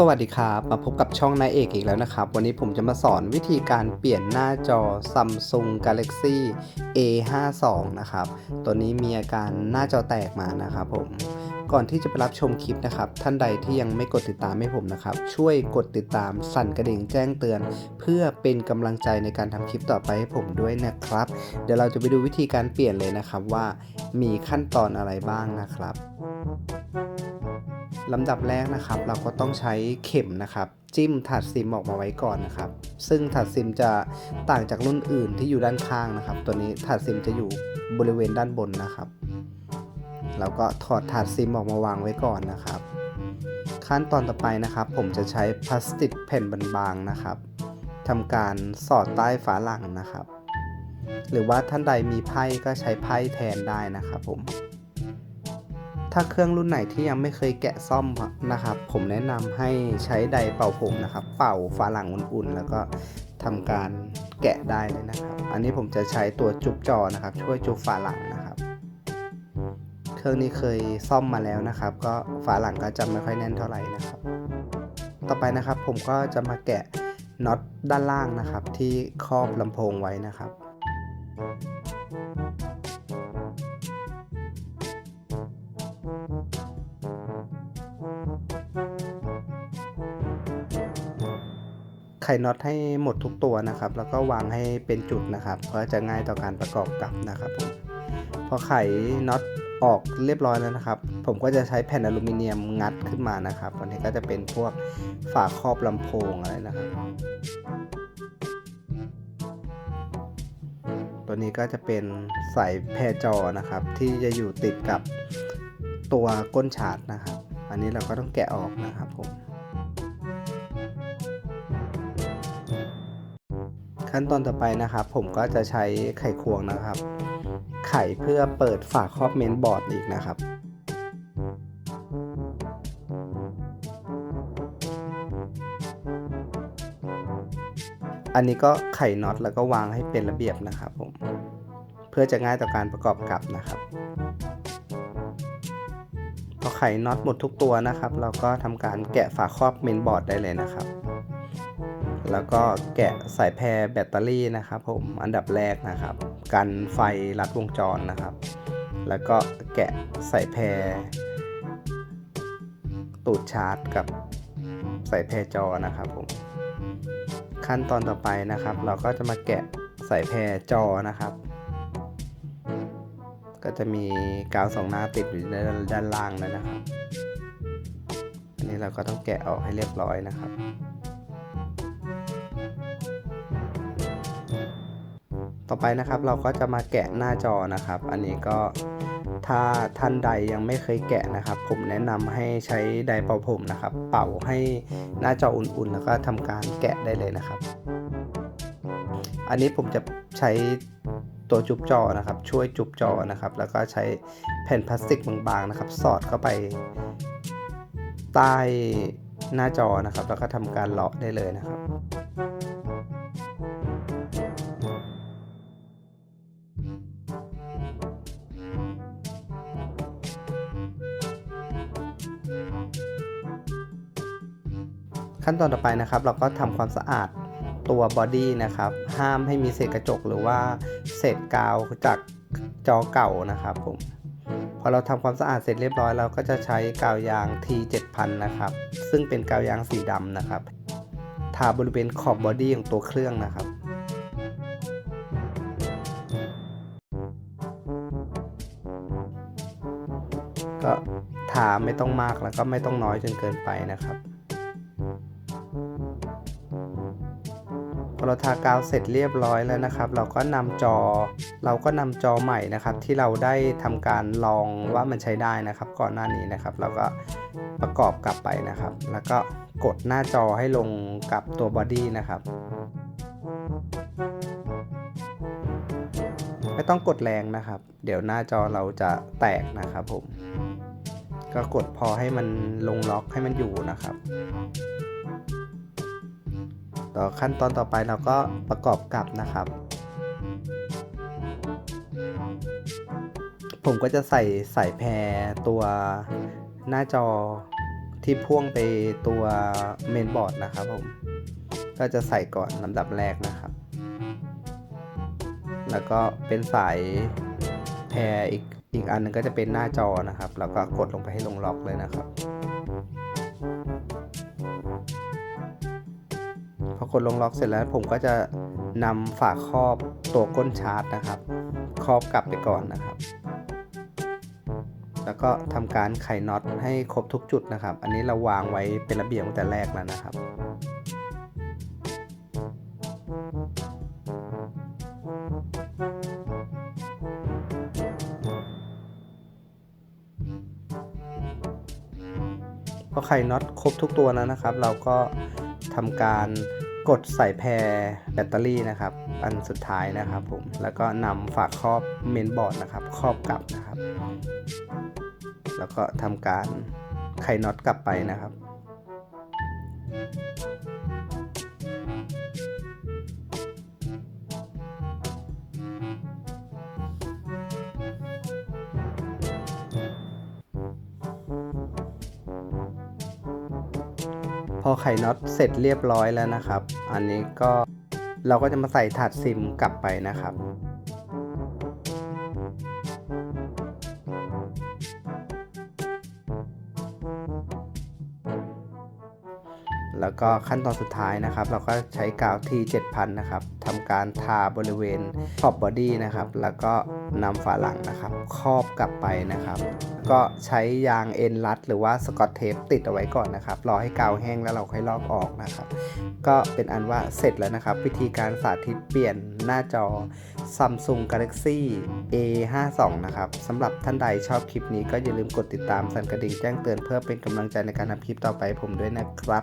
สวัสดีครับ มาพบกับช่องนายเอกอีกแล้วนะครับ วันนี้ผมจะมาสอนวิธีการเปลี่ยนหน้าจอ Samsung Galaxy A52 นะครับ ตัวนี้มีอาการหน้าจอแตกมานะครับผม ก่อนที่จะไปรับชมคลิปนะครับ ท่านใดที่ยังไม่กดติดตามให้ผมนะครับ ช่วยกดติดตามสั่นกระดิ่งแจ้งเตือน เพื่อเป็นกำลังใจในการทำคลิปต่อไปให้ผมด้วยนะครับ เดี๋ยวเราจะไปดูวิธีการเปลี่ยนเลยนะครับว่ามีขั้นตอนอะไรบ้างนะครับ ลำดับแรกนะครับ เราก็ต้องใช้เข็มนะครับ จิ้มถาดซิมออกมาไว้ก่อนนะครับ ซึ่งถาดซิมจะต่างจากรุ่นอื่นที่อยู่ด้านข้างนะครับ ตัวนี้ถาดซิมจะอยู่บริเวณด้านบนนะครับแล้วก็ถอดถาดซิมออกมาวางไว้ก่อนนะครับ ขั้นตอนต่อไปนะครับ ผมจะใช้พลาสติกแผ่นบางๆนะครับทำการสอดใต้ฝาหลังนะครับ หรือว่าท่านใดมีไพ่ก็ใช้ไพ่แทนได้นะครับผม ถ้าเครื่องรุ่นไหนที่ยังไม่เคยแกะซ่อมนะครับ ผมแนะนำให้ใช้ไดร์เป่าผมนะครับ เป่าฝาหลังอุ่นๆ แล้วก็ทำการแกะได้เลยนะครับ อันนี้ผมจะใช้ตัวจุบจอนะครับ ช่วยจุบฝาหลังนะครับ เครื่องนี้เคยซ่อมมาแล้วนะครับ ก็ฝาหลังก็จะไม่ค่อยแน่นเท่าไหร่นะครับ ต่อไปนะครับผมก็จะมาแกะน็อตด้านล่างนะครับ ที่ครอบลำโพงไว้นะครับ ไขน็อตให้หมดทุกตัวนะครับ แล้วก็วางให้เป็นจุดนะครับเพราะจะง่ายต่อการประกอบกลับนะครับผมพอไขน็อตออกเรียบร้อยแล้วนะครับ ผมก็จะใช้แผ่นอลูมิเนียมงัดขึ้นมานะครับอันนี้ก็จะเป็นพวกฝาครอบลำโพงอะไรนะครับตัวนี้ก็จะเป็นสายแพรจอนะครับ ที่จะอยู่ติดกับตัวก้นชาร์จนะครับ อันนี้เราก็ต้องแกะออกนะครับผม ขั้นตอนต่อไปนะครับ ผมก็จะใช้ไขควงนะครับ ไขเพื่อเปิดฝาครอบเมนบอร์ดอีกนะครับอันนี้ก็ไขน็อตแล้วก็วางให้เป็นระเบียบนะครับผมเพื่อจะง่ายต่อการประกอบกับนะครับพอไขน็อตหมดทุกตัวนะครับ เราก็ทำการแกะฝาครอบเมนบอร์ดได้เลยนะครับ แล้วก็แกะสายแพรแบตเตอรี่นะครับผมอันดับแรกนะครับ กันไฟลัดวงจรนะครับ แล้วก็แกะสายแพรตูดชาร์จกับสายแพรจอนะครับผมขั้นตอนต่อไปนะครับ เราก็จะมาแกะสายแพรจอนะครับ ก็จะมีกาวสองหน้าติดอยู่ด้านด้านล่างเลยนะครับอันนี้เราก็ต้องแกะออกให้เรียบร้อยนะครับ ต่อไปนะครับเราก็จะมาแกะหน้าจอนะครับ อันนี้ก็ถ้าท่านใดยังไม่เคยแกะนะครับ ผมแนะนำให้ใช้ไดร์เป่าผมนะครับ เป่าให้หน้าจออุ่นๆ แล้วก็ทำการแกะได้เลยนะครับ อันนี้ผมจะใช้ตัวจุบจอนะครับ ช่วยจุบจอนะครับ แล้วก็ใช้แผ่นพลาสติกบางๆนะครับ สอดเข้าไปใต้หน้าจอนะครับ แล้วก็ทำการเลาะได้เลยนะครับ ขั้นตอนต่อไปนะครับ เราก็ทำความสะอาดตัวบอดี้นะครับ ห้ามให้มีเศษกระจกหรือว่าเศษกาวจากจอเก่านะครับผมพอเราทำความสะอาดเสร็จเรียบร้อยเราก็จะใช้กาวยาง T7000 นะครับ ซึ่งเป็นกาวยางสีดำนะครับ ทาบริเวณขอบบอดี้ของตัวเครื่องนะครับก็ทาไม่ต้องมากแล้วก็ไม่ต้องน้อยจนเกินไปนะครับ พอเราทากาวเสร็จเรียบร้อยแล้วนะครับ เราก็นำจอ เราก็นำจอใหม่นะครับ ที่เราได้ทำการลองว่ามันใช้ได้นะครับ ก่อนหน้านี้นะครับ เราก็ประกอบกลับไปนะครับ แล้วก็กดหน้าจอให้ลงกับตัวบอดี้นะครับไม่ต้องกดแรงนะครับ เดี๋ยวหน้าจอเราจะแตกนะครับผม ก็กดพอให้มันลงล็อกให้มันอยู่นะครับ ต่อขั้นตอนต่อไปเราก็ประกอบกับนะครับ ผมก็จะใส่สายแพรตัวหน้าจอที่พ่วงไปตัวเมนบอร์ดนะครับผมก็จะใส่ก่อนลำดับแรกนะครับ แล้วก็เป็นสายแพรอีกอีกอันหนึงก็จะเป็นหน้าจอนะครับ แล้วก็กดลงไปให้ลงล็อกเลยนะครับ พอกดลงล็อกเสร็จแล้วผมก็จะนำฝาครอบตัวก้นชาร์จนะครับ ครอบกลับไปก่อนนะครับ แล้วก็ทำการไขน็อตให้ครบทุกจุดนะครับ อันนี้เราวางไว้เป็นระเบียบตั้งแต่แรกแล้วนะครับพอไขน็อตครบทุกตัวแล้วนะครับ เราก็ทำการ กดใส่แพรแบตเตอรี่นะครับ อันสุดท้ายนะครับผม แล้วก็นำฝากครอบเมนบอร์ดนะครับ ครอบกลับนะครับ แล้วก็ทำการไขน็อตกลับไปนะครับ อไข่น็อตเสร็จเรียบร้อยแล้วนะครับ อันนี้ก็เราก็จะมาใส่ถาดซิมกลับไปนะครับแล้วก็ขั้นตอนสุดท้ายนะครับ เราก็ใช้กาวที่ 7000 นะครับ ทำการทาบริเวณขอบบอดี้นะครับ แล้วก็นำฝาหลังนะครับ ครอบกลับไปนะครับ ก็ใช้ยางเอ็นรัด หรือว่าสกอตเทปติดเอาไว้ก่อนนะครับ รอให้กาวแห้งแล้วเราค่อยลอกออกนะครับ ก็เป็นอันว่าเสร็จแล้วนะครับ วิธีการสาธิตเปลี่ยนหน้าจอ Samsung Galaxy A52 นะครับสำหรับท่านใดชอบคลิปนี้ก็อย่าลืมกดติดตามสั่นกระดิ่งแจ้งเตือนเพื่อเป็นกำลังใจในการทำคลิปต่อไปผมด้วยนะครับ